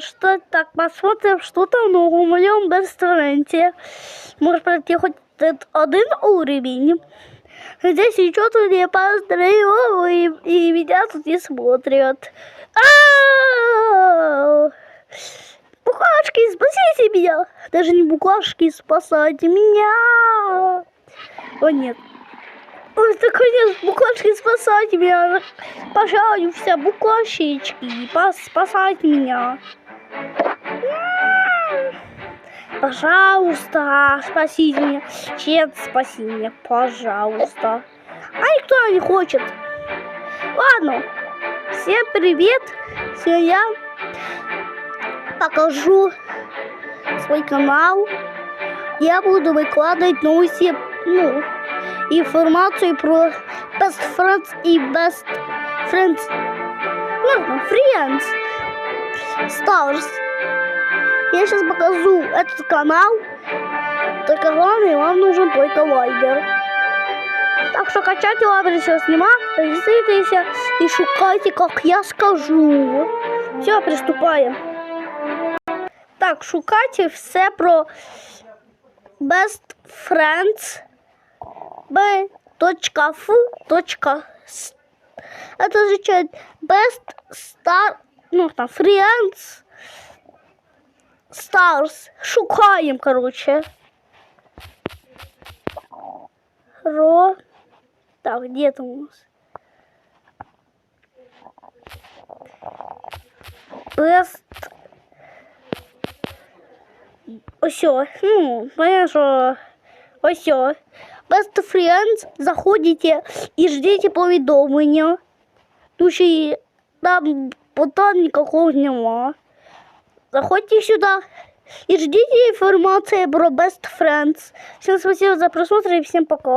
Что так, посмотрим, что там в моем рестораранте. Может пройти хоть один уровень. Здесь ничего тут не построил, и, и меня тут не смотрят. Ау! Букашки, спасите меня! Даже не букашки, спасайте меня! О, нет. Ой, наконец, букашки, спасайте меня! Пожалуйста, букашечки, пос- спасайте меня! Пожалуйста, спасите меня. Чет, спаси меня, пожалуйста. А никто не хочет. Ладно, всем привет. Сегодня я покажу свой канал. Я буду выкладывать новости, ну, информацию про Best Friends и Best Friends. Ну, Friends. Stars. Я сейчас покажу этот канал. Только главное, вам нужен только лайдер. Так что качайте лайдер, все снимаю, регистрируйтесь и шукайте, как я скажу. Все, приступаем. Так, шукайте все про Best Friends b.f. Это означает Best Star, ну там, Friends Stars. Шукаем, короче. Ро. Так, где там у нас? Best. Осьо. Ну, понятно, что... Осьо. Best Friends. Заходите и ждите повідомлення. Тому що там пота никакого нема. Заходите сюда и ждите информации про Best Friends. Всем спасибо за просмотр и всем пока.